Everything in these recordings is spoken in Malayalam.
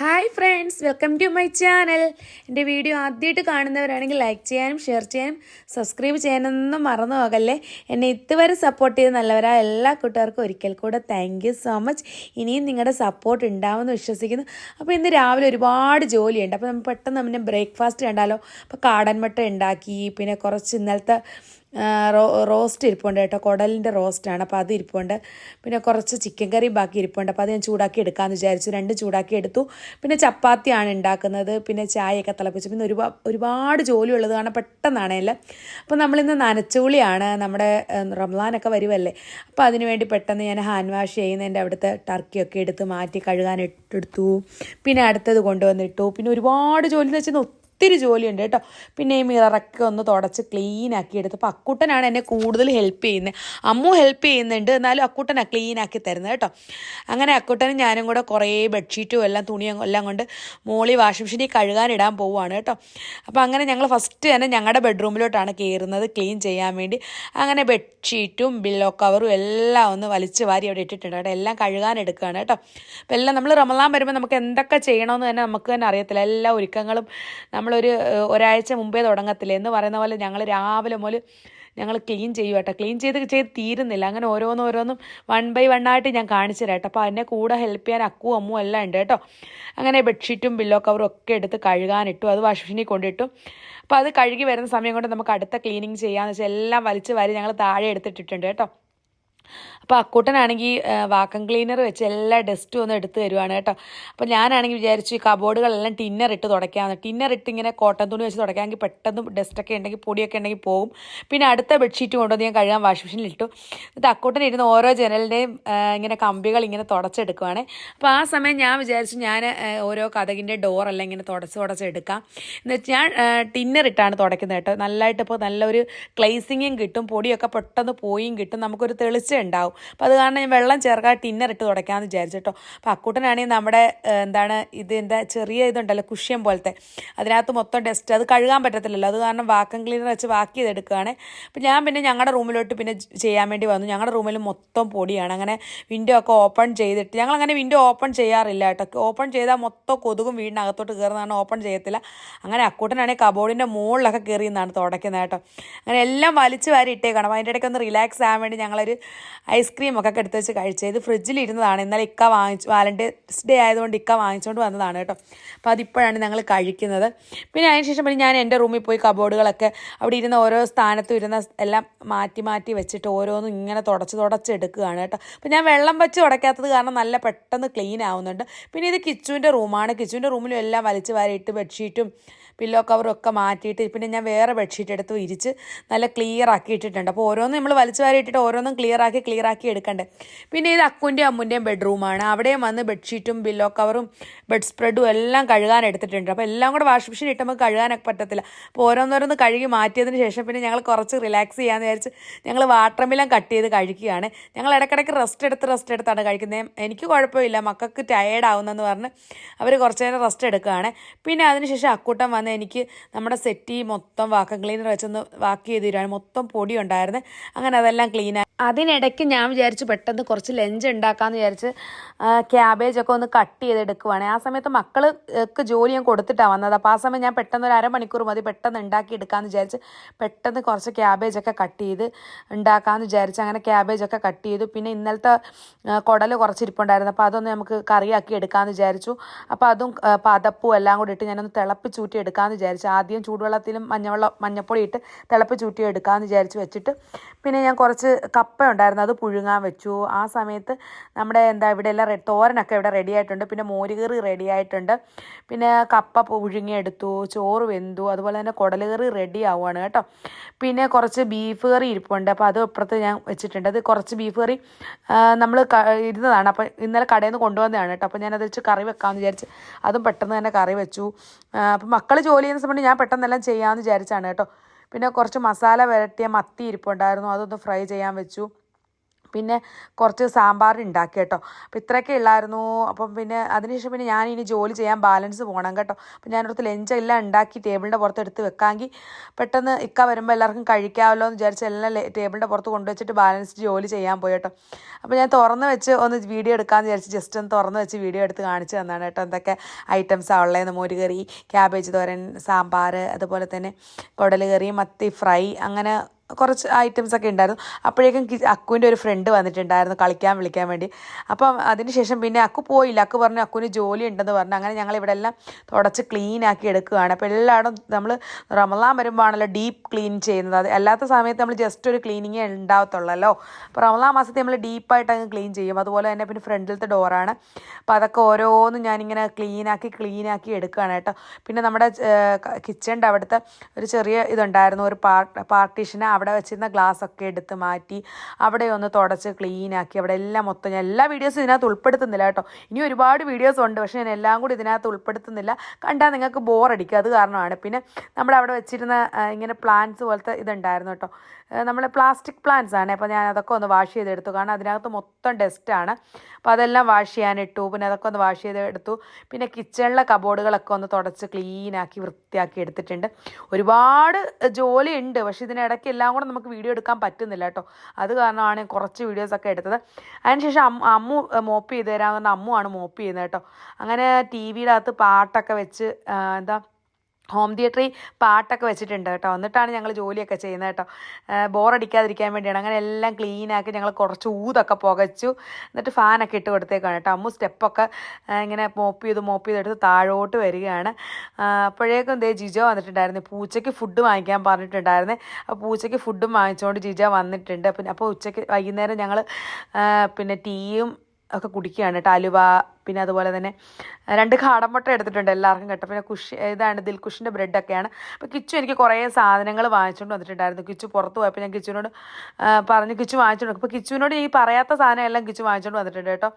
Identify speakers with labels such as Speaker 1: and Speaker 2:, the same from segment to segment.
Speaker 1: Hi friends welcome to my channel. എന്റെ വീഡിയോ ആദ്യമായിട്ട് കാണുന്നവരാണെങ്കിൽ ലൈക്ക് ചെയ്യാനും ഷെയർ ചെയ്യാനും സബ്സ്ക്രൈബ് ചെയ്യാനൊന്നും മറന്നു പോകല്ലേ? എന്നെ ഇതുവരെ സപ്പോർട്ട് ചെയ്ത് നല്ലവരായ എല്ലാ കൂട്ടുകാർക്കും ഒരിക്കൽ കൂടെ താങ്ക് യു സോ മച്ച് ഇനിയും നിങ്ങളുടെ സപ്പോർട്ട് ഉണ്ടാവുമെന്ന് വിശ്വസിക്കുന്നു. അപ്പോൾ ഇന്ന് രാവിലെ ഒരുപാട് ജോലിയുണ്ട്. അപ്പോൾ നമ്മൾ പെട്ടെന്ന് നമ്മുടെ ബ്രേക്ക്ഫാസ്റ്റ് കണ്ടാലോ? അപ്പോൾ കാടൻ മുട്ട ഉണ്ടാക്കി പിന്നെ കുറച്ച് ഇന്നലത്തെ റോ റോസ്റ്റ് ഇരിപ്പുണ്ട് കേട്ടോ. കുടലിന്റെ റോസ്റ്റാണ്. അപ്പോൾ അത് ഇരിപ്പുണ്ട്. പിന്നെ കുറച്ച് ചിക്കൻ കറി ബാക്കി ഇരിപ്പുണ്ട്. അപ്പോൾ അത് ഞാൻ ചൂടാക്കി എടുക്കാമെന്ന് വിചാരിച്ചു. രണ്ട് ചൂടാക്കി എടുത്തു. പിന്നെ ചപ്പാത്തിയാണ് ഉണ്ടാക്കുന്നത്. പിന്നെ ചായയൊക്കെ തിളപ്പിച്ചു. പിന്നെ ഒരുപാട് ഒരുപാട് ജോലി ഉള്ളത് കാരണം പെട്ടെന്നാണ് എല്ലാം. അപ്പോൾ നമ്മളിന്ന് നനച്ചുളിയാണ് നമ്മുടെ റംലാനൊക്കെ വരുമല്ലേ അപ്പോൾ അതിന് വേണ്ടി പെട്ടെന്ന് ഞാൻ ഹാൻഡ് വാഷ് ചെയ്യുന്നതിന്റെ അവിടുത്തെ ടർക്കിയൊക്കെ എടുത്ത് മാറ്റി കഴുകാൻ ഇട്ടെടുത്തു പിന്നെ അടുത്തത് കൊണ്ടുവന്നിട്ടു. പിന്നെ ഒരുപാട് ജോലി എന്ന് വെച്ചാൽ ഒത്തിരി ജോലിയുണ്ട് കേട്ടോ. പിന്നെ ഈ മിററൊക്കെ ഒന്ന് തുടച്ച് ക്ലീൻ ആക്കി എടുത്ത്. അപ്പോൾ അക്കുട്ടനാണ് എന്നെ കൂടുതൽ ഹെൽപ്പ് ചെയ്യുന്നത് അമ്മു ഹെൽപ്പ് ചെയ്യുന്നുണ്ട്. എന്നാലും അക്കൂട്ടനാ ക്ലീൻ ആക്കി തരുന്നത് കേട്ടോ. അങ്ങനെ അക്കൂട്ടനും ഞാനും കൂടെ കുറേ ബെഡ്ഷീറ്റും എല്ലാം തുണിയും എല്ലാം കൊണ്ട് മോളി വാഷിംഗ് മെഷീനിൽ കഴുകാനിടാൻ പോവുകയാണ് കേട്ടോ. അപ്പോൾ അങ്ങനെ ഞങ്ങൾ ഫസ്റ്റ് തന്നെ ഞങ്ങളുടെ ബെഡ്റൂമിലോട്ടാണ് കയറുന്നത് ക്ലീൻ ചെയ്യാൻ വേണ്ടി. അങ്ങനെ ബെഡ്ഷീറ്റും ബില്ലോ കവറും എല്ലാം ഒന്ന് വലിച്ചു വാരി അവിടെ ഇട്ടിട്ടുണ്ട് കേട്ടോ. എല്ലാം കഴുകാൻ എടുക്കുകയാണ് കേട്ടോ. അപ്പോൾ എല്ലാം നമ്മൾ റമലാൻ വരുമ്പോൾ നമുക്ക് എന്തൊക്കെ ചെയ്യണമെന്ന് തന്നെ നമുക്ക് തന്നെ അറിയത്തില്ല. എല്ലാ ഒരുക്കങ്ങളും നമ്മളൊരു ഒരാഴ്ച മുമ്പേ തുടങ്ങത്തില്ല? എന്ന് പറയുന്ന പോലെ ഞങ്ങൾ രാവിലെ മുതൽ ഞങ്ങൾ ക്ലീൻ ചെയ്യും കേട്ടോ. ക്ലീൻ ചെയ്ത് ചെയ്ത് തീരുന്നില്ല. അങ്ങനെ ഓരോന്നും ഓരോന്നും വൺ ബൈ വൺ ആയിട്ട് ഞാൻ കാണിച്ചു തരാം കേട്ടോ. അപ്പോൾ അതിനെ കൂടെ ഹെൽപ്പ് ചെയ്യാൻ അക്കുവും അമ്മും എല്ലാം ഉണ്ട് കേട്ടോ. അങ്ങനെ ബെഡ്ഷീറ്റും ബില്ലോ കവറും ഒക്കെ എടുത്ത് കഴുകാനിട്ടു. അത് വാഷിംഗ് മെഷീനിൽ കൊണ്ടിട്ടു. അപ്പോൾ അത് കഴുകി വരുന്ന സമയം കൊണ്ട് നമുക്ക് അടുത്ത ക്ലീനിങ് ചെയ്യാമെന്ന് വെച്ചാൽ എല്ലാം വലിച്ച് വാരി ഞങ്ങൾ താഴെ എടുത്തിട്ടിട്ടുണ്ട് കേട്ടോ. അപ്പോൾ അക്കൂട്ടനാണെങ്കിൽ വാക്കം ക്ലീനർ വെച്ച് എല്ലാ ഡസ്റ്റും ഒന്ന് എടുത്ത് തരുവാണ് കേട്ടോ. അപ്പോൾ ഞാനാണെങ്കിൽ വിചാരിച്ചു ഈ കബോർഡുകളെല്ലാം ടിന്നർ ഇട്ട് തുടയ്ക്കാമെന്ന് ടിന്നർ ഇട്ട് ഇങ്ങനെ കോട്ടൺ തുണി വെച്ച് തുടയ്ക്കാമെങ്കിൽ പെട്ടെന്ന് ഡസ്റ്റൊക്കെ ഉണ്ടെങ്കിൽ പൊടിയൊക്കെ ഉണ്ടെങ്കിൽ പോകും. പിന്നെ അടുത്ത ബെഡ്ഷീറ്റ് കൊണ്ടുവന്ന് ഞാൻ കഴുകാൻ വാഷിംഗ് മെഷീനിൽ ഇട്ടു. എന്നിട്ട് അക്കൂട്ടൻ ഇരുന്ന് ഓരോ ജനലിന്റെയും ഇങ്ങനെ കമ്പികൾ ഇങ്ങനെ തുടച്ചെടുക്കുവാണ്. അപ്പോൾ ആ സമയം ഞാൻ വിചാരിച്ചു ഞാൻ ഓരോ കഥകിന്റെ ഡോറെല്ലാം ഇങ്ങനെ തുടച്ച് തുടച്ചെടുക്കാം എന്ന് വെച്ചാൽ ഞാൻ ടിന്നർ ഇട്ടാണ് തുടയ്ക്കുന്നത് കേട്ടോ. നല്ലതായിട്ട് ഇപ്പോൾ നല്ലൊരു ക്ലേസിങ്ങും കിട്ടും പൊടിയൊക്കെ പെട്ടെന്ന് പോയും കിട്ടും. നമുക്കൊരു തെളിച്ചം ഉണ്ടാവും. അപ്പോൾ അത് കാരണം ഞാൻ വെള്ളം ചേർക്കാൻ ടിന്നർ ഇട്ട് തുടയ്ക്കാമെന്ന് വിചാരിച്ചു കേട്ടോ. അപ്പോൾ അക്കൂട്ടനാണെങ്കിൽ നമ്മുടെ എന്താണ് ഇതിന്റെ ചെറിയ ഇതുണ്ടല്ലോ കുഷ്യൻ പോലത്തെ. അതിനകത്ത് മൊത്തം ഡസ്റ്റ് അത് കഴുകാൻ പറ്റത്തില്ലല്ലോ. അത് കാരണം വാക്കം ക്ലീനർ വെച്ച് വാക്ക് ചെയ്തെടുക്കുകയാണ് അപ്പോൾ ഞാൻ പിന്നെ ഞങ്ങളുടെ റൂമിലോട്ട് പിന്നെ ചെയ്യാൻ വേണ്ടി വന്നു. ഞങ്ങളുടെ റൂമിൽ മൊത്തം പൊടിയാണ്. അങ്ങനെ വിൻഡോ ഒക്കെ ഓപ്പൺ ചെയ്തിട്ട് ഞങ്ങൾ അങ്ങനെ വിൻഡോ ഓപ്പൺ ചെയ്യാറില്ല കേട്ടോ. ഓപ്പൺ ചെയ്താൽ മൊത്തം കൊതുകും വീടിനകത്തോട്ട് കയറുന്നതാണ് ഓപ്പൺ ചെയ്യത്തില്ല. അങ്ങനെ അക്കൂട്ടനാണെങ്കിൽ കബോർഡിന്റെ മുകളിലൊക്കെ കയറി നിന്നാണ് തുടയ്ക്കുന്നത് കേട്ടോ. അങ്ങനെ എല്ലാം വലിച്ചു വാരി ഇട്ടേക്കണം. അതിന്റെ ഇടയ്ക്ക് ഒന്ന് റിലാക്സ് ആകാൻ വേണ്ടി ഞങ്ങളൊരു ഐസ്ക്രീം ഒക്കെ എടുത്ത് വെച്ച് കഴിച്ചത്. ഇരുന്നതാണ്. ഇന്നലെ ഇക്ക വാങ്ങിച്ചു വാലന്റൈൻസ് ഡേ ആയതുകൊണ്ട് ഇക്ക വാങ്ങിച്ചുകൊണ്ട് വന്നതാണ് കേട്ടോ. അപ്പോൾ അതിപ്പോഴാണ് ഞങ്ങൾ കഴിക്കുന്നത്. പിന്നെ അതിന് ശേഷം പിന്നെ ഞാൻ എന്റെ റൂമിൽ പോയി കബോർഡുകളൊക്കെ അവിടെ ഇരുന്ന ഓരോ സ്ഥാനത്തും ഇരുന്ന എല്ലാം മാറ്റി മാറ്റി വെച്ചിട്ട് ഓരോന്നും ഇങ്ങനെ തുടച്ച് തുടച്ചെടുക്കുകയാണ് കേട്ടോ. അപ്പോൾ ഞാൻ വെള്ളം വെച്ച് തുടയ്ക്കാത്തത് കാരണം നല്ല പെട്ടെന്ന് ക്ലീൻ ആവുന്നുണ്ട്. പിന്നെ ഇത് കിച്ചുവിന്റെ റൂമാണ്. കിച്ചുവിന്റെ റൂമിലും എല്ലാം വലിച്ചു വാരിയിട്ട് ബെഡ്ഷീറ്റും പില്ലോ കവറും ഒക്കെ മാറ്റിയിട്ട് പിന്നെ ഞാൻ വേറെ ബെഡ്ഷീറ്റ് എടുത്ത് വിരിച്ച് നല്ല ക്ലിയർ ആക്കിയിട്ടിട്ടുണ്ട്. അപ്പോൾ ഓരോന്നും നമ്മൾ വലിച്ചു വാരി ഇട്ടിട്ട് ഓരോന്നും ക്ലിയർ ക്ലിയർ ആക്കി എടുക്കണ്ടേ. പിന്നെ ഇത് അക്കുന്റെയും അമ്മുന്റെയും ബെഡ്റൂമാണ് അവിടെയും വന്ന് ബെഡ്ഷീറ്റും ബില്ലോ കവറും ബെഡ് സ്പ്രെഡും എല്ലാം കഴുകാൻ എടുത്തിട്ടുണ്ട്. അപ്പോൾ എല്ലാം കൂടെ വാഷിംഗ് മെഷീൻ ഇട്ടുമ്പോൾ കഴുകാനൊക്കെ പറ്റത്തില്ല. അപ്പോൾ ഓരോന്നോരോന്ന് കഴുകി മാറ്റിയതിന് ശേഷം പിന്നെ ഞങ്ങൾ കുറച്ച് റിലാക്സ് ചെയ്യാമെന്ന് വിചാരിച്ച് ഞങ്ങൾ വാട്ടർ വാട്ടർമെല്ലാം കട്ട് ചെയ്ത് കഴിക്കുകയാണ്. ഞങ്ങൾ ഇടയ്ക്കിടയ്ക്ക് റെസ്റ്റ് എടുത്ത് റെസ്റ്റ് എടുത്താണ് കഴിക്കുന്നത് എനിക്ക് കുഴപ്പമില്ല. മക്കൾക്ക് ടയേർഡ് ആവുന്നെന്ന് പറഞ്ഞ് അവർ കുറച്ച് നേരം റെസ്റ്റ് എടുക്കുകയാണ്. പിന്നെ അതിനുശേഷം അക്കൂട്ടം വന്ന് എനിക്ക് നമ്മുടെ സെറ്റി മൊത്തം വാക്കം ക്ലീനർ വെച്ചൊന്ന് വാക്ക് ചെയ്ത് തരുവാണ്. മൊത്തം പൊടി ഉണ്ടായിരുന്നു. അങ്ങനെ അതെല്ലാം ക്ലീനായി ആയി. അതിനിടയ്ക്ക് ഞാൻ വിചാരിച്ചു പെട്ടെന്ന് കുറച്ച് ലഞ്ച് ഉണ്ടാക്കാമെന്ന് വിചാരിച്ച് ക്യാബേജൊക്കെ ഒന്ന് കട്ട് ചെയ്തെടുക്കുവാണ്. ആ സമയത്ത് മക്കൾക്ക് ജോലി ഞാൻ കൊടുത്തിട്ടാണ് വന്നത്. അപ്പോൾ ആ സമയം ഞാൻ പെട്ടെന്ന് ഒരു അരമണിക്കൂർ മതി പെട്ടെന്ന് ഉണ്ടാക്കി എടുക്കാമെന്ന് വിചാരിച്ച് പെട്ടെന്ന് കുറച്ച് ക്യാബേജൊക്കെ കട്ട് ചെയ്ത് ഉണ്ടാക്കാമെന്ന് വിചാരിച്ച് അങ്ങനെ ക്യാബേജൊക്കെ കട്ട് ചെയ്തു. പിന്നെ ഇന്നലത്തെ കുടൽ കുറച്ചിരിപ്പുണ്ടായിരുന്നു. അപ്പോൾ അതൊന്ന് നമുക്ക് കറിയാക്കി എടുക്കാമെന്ന് വിചാരിച്ചു. അപ്പോൾ അതും പതപ്പും എല്ലാം കൂടി ഇട്ട് ഞാനൊന്ന് തിളപ്പിച്ചൂറ്റി എടുക്കാമെന്ന് വിചാരിച്ചു. ആദ്യം ചൂടുവെള്ളത്തിലും മഞ്ഞവെള്ളം മഞ്ഞപ്പൊടി ഇട്ട് തിളപ്പിച്ചൂറ്റി എടുക്കാമെന്ന് വിചാരിച്ച് വെച്ചിട്ട് പിന്നെ ഞാൻ കുറച്ച് കപ്പ ഉണ്ടായിരുന്നു. അത് പുഴുങ്ങാൻ വെച്ചു. ആ സമയത്ത് നമ്മുടെ എന്താ ഇവിടെ എല്ലാം തോരനൊക്കെ ഇവിടെ റെഡി ആയിട്ടുണ്ട്. പിന്നെ മോരുകറി റെഡി ആയിട്ടുണ്ട്. പിന്നെ കപ്പ പുഴുങ്ങിയെടുത്തു. ചോറ് വെന്തു. അതുപോലെ തന്നെ കുടലുകറി റെഡി ആവുകയാണ് കേട്ടോ. പിന്നെ കുറച്ച് ബീഫ് കറി ഇരിപ്പുണ്ട്. അപ്പോൾ അത് ഇപ്പുറത്ത് ഞാൻ വെച്ചിട്ടുണ്ട്. അത് കുറച്ച് ബീഫ് കറി നമ്മൾ ഇരുന്നതാണ്. അപ്പോൾ ഇന്നലെ കടയിൽ നിന്ന് കൊണ്ടുവന്നതാണ് കേട്ടോ. അപ്പോൾ ഞാനത് വെച്ച് കറി വെക്കാമെന്ന് വിചാരിച്ച് അതും പെട്ടെന്ന് തന്നെ കറി വെച്ചു. അപ്പോൾ മക്കൾ ജോലി ചെയ്യുന്ന സമയത്ത് ഞാൻ പെട്ടെന്നെല്ലാം ചെയ്യാമെന്ന് വിചാരിച്ചാണ് കേട്ടോ. പിന്നെ കുറച്ച് മസാല വരട്ടിയ മത്തി ഇരിപ്പുണ്ടായിരുന്നു. അതൊന്ന് ഫ്രൈ ചെയ്യാൻ വെച്ചു. പിന്നെ കുറച്ച് സാമ്പാർ ഉണ്ടാക്കി കേട്ടോ. അപ്പം ഇത്രയൊക്കെ ഉള്ളായിരുന്നു. അപ്പം പിന്നെ അതിനുശേഷം പിന്നെ ഞാൻ ഇനി ജോലി ചെയ്യാൻ ബാലൻസ് പോകണം കേട്ടോ. അപ്പം ഞാനടുത്ത് ലഞ്ച് എല്ലാം ഉണ്ടാക്കി ടേബിളിന്റെ പുറത്ത് എടുത്ത് വെക്കാമെങ്കിൽ പെട്ടെന്ന് ഇക്ക വരുമ്പോൾ എല്ലാവർക്കും കഴിക്കാമല്ലോ എന്ന് വിചാരിച്ച് എല്ലാം ടേബിളിന്റെ പുറത്ത് കൊണ്ടുവച്ചിട്ട് ബാലൻസ് ജോലി ചെയ്യാൻ പോയി കേട്ടോ. അപ്പം ഞാൻ തുറന്ന് വെച്ച് ഒന്ന് വീഡിയോ എടുക്കാമെന്ന് വിചാരിച്ച് ജസ്റ്റ് ഒന്ന് തുറന്ന് വെച്ച് വീഡിയോ എടുത്ത് കാണിച്ചു തന്നാണ് കേട്ടോ. എന്തൊക്കെ ഐറ്റംസാണ് ഉള്ളതെന്ന് മോരുകറി ക്യാബേജ് തോരൻ സാമ്പാർ അതുപോലെ തന്നെ കുടൽ കറി മത്തി ഫ്രൈ അങ്ങനെ കുറച്ച് ഐറ്റംസ് ഒക്കെ ഉണ്ടായിരുന്നു. അപ്പോഴേക്കും അക്കുവിന്റെ ഒരു ഫ്രണ്ട് വന്നിട്ടുണ്ടായിരുന്നു കളിക്കാൻ വിളിക്കാൻ വേണ്ടി. അപ്പം അതിനുശേഷം പിന്നെ അക്കു പോയില്ല. അക്കു പറഞ്ഞു അക്കുവിന് ജോലി ഉണ്ടെന്ന് പറഞ്ഞു. അങ്ങനെ ഞങ്ങൾ ഇവിടെ എല്ലാം തുടച്ച് ക്ലീൻ ആക്കി എടുക്കുകയാണ്. അപ്പോൾ എല്ലായിടും നമ്മൾ റമലാൻ വരുമ്പോഴാണല്ലോ ഡീപ്പ് ക്ലീൻ ചെയ്യുന്നത്. അത് അല്ലാത്ത സമയത്ത് നമ്മൾ ജസ്റ്റ് ഒരു ക്ലീനിങ്ങേ ഉണ്ടാവത്തുള്ളല്ലോ. അപ്പോൾ റമലാൻ മാസത്തിൽ നമ്മൾ ഡീപ്പായിട്ട് അങ്ങ് ക്ലീൻ ചെയ്യും. അതുപോലെ തന്നെ പിന്നെ ഫ്രണ്ടിലത്തെ ഡോറാണ് അപ്പോൾ അതൊക്കെ ഓരോന്നും ഞാനിങ്ങനെ ക്ലീനാക്കി ക്ലീനാക്കി എടുക്കുകയാണ് കേട്ടോ. പിന്നെ നമ്മുടെ കിച്ചണിന്റെ അവിടുത്തെ ഒരു ചെറിയ ഇതുണ്ടായിരുന്നു. ഒരു പാർട്ട് പാർട്ടീഷന് അവിടെ വെച്ചിരുന്ന ഗ്ലാസ് ഒക്കെ എടുത്ത് മാറ്റി അവിടെ ഒന്ന് തുടച്ച് ക്ലീനാക്കി അവിടെ എല്ലാം മൊത്തം ഞാൻ എല്ലാ വീഡിയോസും ഇതിനകത്ത് ഉൾപ്പെടുത്തുന്നില്ല കേട്ടോ. ഇനി ഒരുപാട് വീഡിയോസ് ഉണ്ട്. പക്ഷേ ഞാൻ എല്ലാം കൂടി ഇതിനകത്ത് ഉൾപ്പെടുത്തുന്നില്ല. കണ്ടാൽ നിങ്ങൾക്ക് ബോറടിക്കും അത് കാരണമാണ്. പിന്നെ നമ്മൾ അവിടെ വെച്ചിരുന്ന ഇങ്ങനെ പ്ലാന്റ്സ് പോലത്തെ ഇതുണ്ടായിരുന്നു കേട്ടോ. നമ്മൾ പ്ലാസ്റ്റിക് പ്ലാന്റ്സ് ആണ്. അപ്പോൾ ഞാൻ അതൊക്കെ ഒന്ന് വാഷ് ചെയ്തെടുത്തു. കാരണം അതിനകത്ത് മൊത്തം ഡസ്റ്റാണ് അപ്പോൾ അതെല്ലാം വാഷ് ചെയ്യാനിട്ടു. പിന്നെ അതൊക്കെ ഒന്ന് വാഷ് ചെയ്തെടുത്തു. പിന്നെ കിച്ചണിലെ കബോർഡുകളൊക്കെ ഒന്ന് തുടച്ച് ക്ലീനാക്കി വൃത്തിയാക്കി എടുത്തിട്ടുണ്ട്. ഒരുപാട് ജോലി ഉണ്ട് പക്ഷേ ഇതിനിടയ്ക്ക് എല്ലാം കൂടെ നമുക്ക് വീഡിയോ എടുക്കാൻ പറ്റുന്നില്ല കേട്ടോ. അത് കാരണമാണ് കുറച്ച് വീഡിയോസൊക്കെ എടുത്തത്. അതിനുശേഷം അമ്മ മോപ്പ് ചെയ്ത് തരാമെന്ന് പറഞ്ഞാൽ അമ്മുവാണ് മോപ്പ് ചെയ്യുന്നത് കേട്ടോ. അങ്ങനെ ടി വിയുടെ അകത്ത് പാട്ടൊക്കെ വെച്ച് എന്താ ഹോം തിയേറ്ററിൽ പാട്ടൊക്കെ വെച്ചിട്ടുണ്ട് കേട്ടോ. എന്നിട്ടാണ് ഞങ്ങൾ ജോലിയൊക്കെ ചെയ്യുന്നത് കേട്ടോ. ബോറടിക്കാതിരിക്കാൻ വേണ്ടിയാണ്. അങ്ങനെ എല്ലാം ക്ലീനാക്കി ഞങ്ങൾ കുറച്ച് ഊതൊക്കെ പുകച്ചു. എന്നിട്ട് ഫാനൊക്കെ ഇട്ട് കൊടുത്തേക്കാണ് കേട്ടോ. അമ്മു സ്റ്റെപ്പൊക്കെ ഇങ്ങനെ മോപ്പ് ചെയ്ത് മോപ്പ് ചെയ്തെടുത്ത് താഴോട്ട് വരികയാണ്. അപ്പോഴേക്കും ദേ ജിജോ വന്നിട്ടുണ്ടായിരുന്നു. പൂച്ചയ്ക്ക് ഫുഡ് വാങ്ങിക്കാൻ പറഞ്ഞിട്ടുണ്ടായിരുന്നു. അപ്പോൾ പൂച്ചയ്ക്ക് ഫുഡും വാങ്ങിച്ചുകൊണ്ട് ജിജോ വന്നിട്ടുണ്ട്. പിന്നെ അപ്പോൾ ഉച്ചയ്ക്ക് വൈകുന്നേരം ഞങ്ങൾ പിന്നെ ടീയും ഒക്കെ കുടിക്കുകയാണ് കേട്ടോ. അലുവ പിന്നെ അതുപോലെ തന്നെ രണ്ട് കാടമുട്ട എടുത്തിട്ടുണ്ട് എല്ലാവർക്കും കേട്ടോ. പിന്നെ കുഷി ഇതാണ് ദിൽകുഷിന്റെ ബ്രെഡൊക്കെയാണ്. അപ്പോൾ കിച്ചു എനിക്ക് കുറേ സാധനങ്ങൾ വാങ്ങിച്ചുകൊണ്ട് വന്നിട്ടുണ്ടായിരുന്നു. കിച്ചു പുറത്ത് പോയപ്പോൾ ഞാൻ കിച്ചുവിനോട് പറഞ്ഞ് പറഞ്ഞു കിച്ചു വാങ്ങിച്ചുകൊണ്ട് അപ്പോൾ കിച്ചുവിനോട് ഈ പറയാത്ത സാധനം എല്ലാം കിച്ചു വാങ്ങിച്ചുകൊണ്ട് വന്നിട്ടുണ്ട് കേട്ടോ.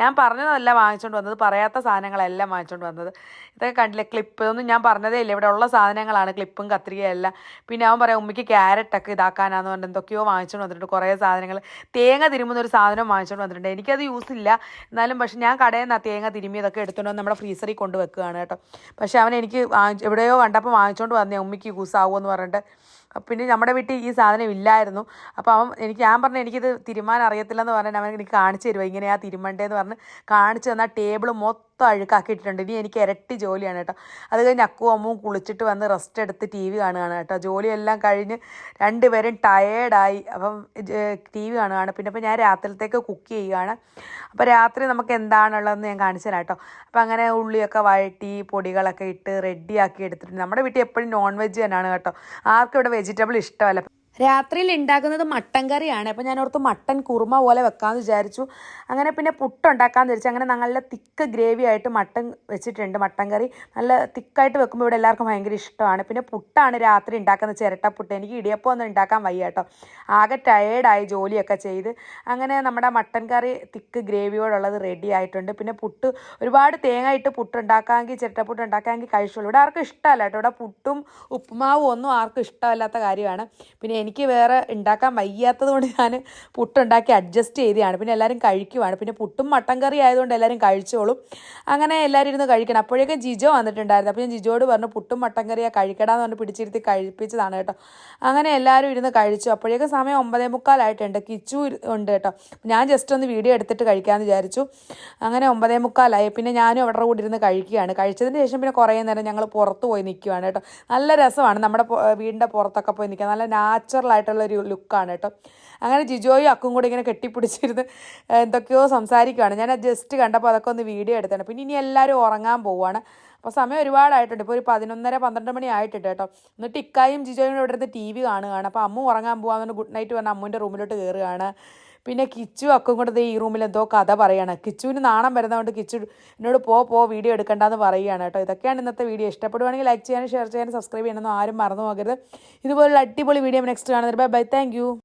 Speaker 1: ഞാൻ പറഞ്ഞതല്ല വാങ്ങിച്ചുകൊണ്ട് വന്നത് പറയാത്ത സാധനങ്ങളെല്ലാം വാങ്ങിച്ചുകൊണ്ട് വന്നത്. ഇതൊക്കെ കണ്ടില്ലേ ക്ലിപ്പ് ഒന്നും ഞാൻ പറഞ്ഞതേ ഇല്ല. ഇവിടെ ഉള്ള സാധനങ്ങളാണ് ക്ലിപ്പും കത്രികയും എല്ലാം. പിന്നെ അവൻ പറയാം ഉമ്മയ്ക്ക് ക്യാരറ്റൊക്കെ ഇതാക്കാനാന്ന് പറഞ്ഞിട്ട് എന്തൊക്കെയോ വാങ്ങിച്ചുകൊണ്ട് വന്നിട്ടുണ്ട് കുറേ സാധനങ്ങൾ. തേങ്ങ തിരുമുന്ന ഒരു സാധനം വാങ്ങിച്ചുകൊണ്ട് വന്നിട്ടുണ്ട്. എനിക്കത് യൂസ് ഇല്ല. എന്നാലും പക്ഷെ ഞാൻ കടയിൽ നിന്ന് ആ തേങ്ങ തിരുമ്മിയതൊക്കെ എടുത്തുകൊണ്ട് നമ്മുടെ ഫ്രീസറിൽ കൊണ്ട് വെക്കുകയാണ് കേട്ടോ. പക്ഷേ അവൻ എനിക്ക് എവിടെയോ കണ്ടപ്പോൾ വാങ്ങിച്ചുകൊണ്ട് വന്നേ ഉമ്മയ്ക്ക് യൂസ് ആവുമെന്ന് പറഞ്ഞിട്ട്. പിന്നെ നമ്മുടെ വീട്ടിൽ ഈ സാധനം ഇല്ലായിരുന്നു. അപ്പോൾ അവൻ എനിക്ക് ഞാൻ പറഞ്ഞു എനിക്കിത് തിരുമാൻ അറിയത്തില്ലെന്ന് പറഞ്ഞാൽ അവൻ എനിക്ക് കാണിച്ചു തരുമോ ഇങ്ങനെയാ തിരുമണ്ടേന്ന് പറഞ്ഞ് കാണിച്ചു തന്നാൽ ടേബിൾ മൊത്തം അഴുക്കാക്കി ഇട്ടിട്ടുണ്ട് ഇനി എനിക്ക് ഇരട്ടി ജോലിയാണ് കേട്ടോ. അത് കഴിഞ്ഞ് അക്കുവും അമ്മും കുളിച്ചിട്ട് വന്ന് റെസ്റ്റ് എടുത്ത് ടി വി കാണുകയാണ് കേട്ടോ. ജോലിയെല്ലാം കഴിഞ്ഞ് രണ്ടുപേരും ടയേർഡായി അപ്പം ടി വി കാണുകയാണ്. പിന്നെ ഇപ്പം ഞാൻ രാത്രിയിലത്തേക്ക് കുക്ക് ചെയ്യുകയാണ്. അപ്പോൾ രാത്രി നമുക്ക് എന്താണുള്ളതെന്ന് ഞാൻ കാണിച്ചു തരാം കേട്ടോ. അപ്പോൾ അങ്ങനെ ഉള്ളിയൊക്കെ വഴറ്റി പൊടികളൊക്കെ ഇട്ട് റെഡിയാക്കി എടുത്തിട്ടുണ്ട്. നമ്മുടെ വീട്ടിൽ എപ്പോഴും നോൺ വെജ് തന്നെയാണ് കേട്ടോ. ആർക്കും ഇവിടെ വെജിറ്റബിൾ ഇഷ്ടമല്ല. രാത്രിയിൽ ഉണ്ടാക്കുന്നത് മട്ടൻ കറിയാണ്. അപ്പോൾ ഞാൻ മട്ടൻ കുറുമ പോലെ വെക്കാമെന്ന് വിചാരിച്ചു. അങ്ങനെ പിന്നെ പുട്ടുണ്ടാക്കാമെന്ന് വിചാരിച്ചു. അങ്ങനെ നല്ല തിക്ക് ഗ്രേവി ആയിട്ട് മട്ടൻ വെച്ചിട്ടുണ്ട് മട്ടൻ കറി. നല്ല തിക്കായിട്ട് വെക്കുമ്പോൾ ഇവിടെ എല്ലാവർക്കും ഭയങ്കര ഇഷ്ടമാണ്. പിന്നെ പുട്ടാണ് രാത്രി ഉണ്ടാക്കുന്നത് ചിരട്ടപ്പുട്ട് എനിക്ക് ഇടിയപ്പം ഒന്നും ഉണ്ടാക്കാൻ വയ്യ കേട്ടോ. ആകെ ടയേർഡായി ജോലിയൊക്കെ ചെയ്ത്. അങ്ങനെ നമ്മുടെ മട്ടൻ കറി തിക്ക് ഗ്രേവിയോടുള്ളത് റെഡി ആയിട്ടുണ്ട്. പിന്നെ പുട്ട് ഒരുപാട് തേങ്ങ ഇട്ട് പുട്ട് ഉണ്ടാക്കാമെങ്കിൽ ചിരട്ടപ്പുട്ട് ഉണ്ടാക്കാമെങ്കിൽ കഴിച്ചുള്ളൂ ഇവിടെ ആർക്കും ഇഷ്ടമല്ല കേട്ടോ. ഇവിടെ പുട്ടും ഉപ്പുമാവും ഒന്നും ആർക്കും ഇഷ്ടമല്ലാത്ത കാര്യമാണ്. പിന്നെ എനിക്ക് വേറെ ഉണ്ടാക്കാൻ വയ്യാത്തത് കൊണ്ട് ഞാൻ പുട്ടുണ്ടാക്കി അഡ്ജസ്റ്റ് ചെയ്തതാണ്. പിന്നെ എല്ലാവരും കഴിക്കുവാണ്. പിന്നെ പുട്ടും മട്ടൻ കറി ആയതുകൊണ്ട് എല്ലാവരും കഴിച്ചോളും. അങ്ങനെ എല്ലാവരും ഇരുന്ന് കഴിക്കണം. അപ്പോഴേക്കും ജിജോ വന്നിട്ടുണ്ടായിരുന്നു. അപ്പോൾ ഞാൻ ജിജോട് പറഞ്ഞു പുട്ടും മട്ടൻ കറിയാണ് കഴിക്കടാന്ന് പറഞ്ഞ് പിടിച്ചിരുത്തി കഴിപ്പിച്ചതാണ് കേട്ടോ. അങ്ങനെ എല്ലാവരും ഇരുന്ന് കഴിച്ചു. അപ്പോഴേക്കും സമയം ഒമ്പതേ മുക്കാലായിട്ടുണ്ട്. കിച്ചു ഉണ്ട് കേട്ടോ. ഞാൻ ജസ്റ്റ് ഒന്ന് വീഡിയോ എടുത്തിട്ട് കഴിക്കാമെന്ന് വിചാരിച്ചു. അങ്ങനെ ഒമ്പതേ മുക്കാലായി. പിന്നെ ഞാനും അവരുടെ കൂടി ഇരുന്ന് കഴിക്കുകയാണ്. കഴിച്ചതിന് ശേഷം പിന്നെ കുറേ നേരം ഞങ്ങൾ പുറത്ത് പോയി നിൽക്കുകയാണ് കേട്ടോ. നല്ല രസമാണ് നമ്മുടെ വീടിന്റെ പുറത്തൊക്കെ പോയി നിൽക്കുക നല്ല നാച്ചുറൽ ആയിട്ടുള്ള ഒരു ലുക്കാണ് കേട്ടോ. അങ്ങനെ ജിജോയും അക്കും കൂടി ഇങ്ങനെ കെട്ടിപ്പിടിച്ചിരുന്ന് എന്തൊക്കെയോ സംസാരിക്കുകയാണ് ഞാൻ ജസ്റ്റ് കണ്ടപ്പോൾ അതൊക്കെ ഒന്ന് വീഡിയോ എടുത്താണ്. പിന്നെ ഇനി എല്ലാവരും ഉറങ്ങാൻ പോവുകയാണ് അപ്പോൾ സമയം ഒരുപാടായിട്ടുണ്ട്. ഇപ്പോൾ ഒരു പതിനൊന്നര പന്ത്രണ്ട് മണി ആയിട്ടുണ്ട് കേട്ടോ. എന്നിട്ട് ഇക്കായും ജിജോയും ഇവിടെ ഇരുന്ന് ടി വി കാണുകയാണ്. അപ്പോൾ അമ്മ ഉറങ്ങാൻ പോകാമെന്ന് ഗുഡ് നൈറ്റ് പറഞ്ഞ് അമ്മുവിന്റെ റൂമിലോട്ട് കയറുകയാണ് പിന്നെ കിച്ചു അക്കും കൂടെ ഈ റൂമിൽ എന്തോ കഥ പറയാണ്. കിച്ചുവിന് നാണം വരുന്നതുകൊണ്ട് കിച്ചു എന്നോട് പോ പോ വീഡിയോ എടുക്കണ്ടെന്ന് പറയുകയാണ് കേട്ടോ. ഇതൊക്കെയാണ് ഇന്നത്തെ വീഡിയോ ഇഷ്ടപ്പെടുവാണെങ്കിൽ ലൈക്ക് ചെയ്യാനും ഷെയർ ചെയ്യാനും സബ്സ്ക്രൈബ് ചെയ്യണമെന്നും ആരും മറന്നു പോകരുത്. ഇതുപോലുള്ള അടിപൊളി വീഡിയോ നെക്സ്റ്റ് കാണുന്നത് ബൈ ബൈ താങ്ക്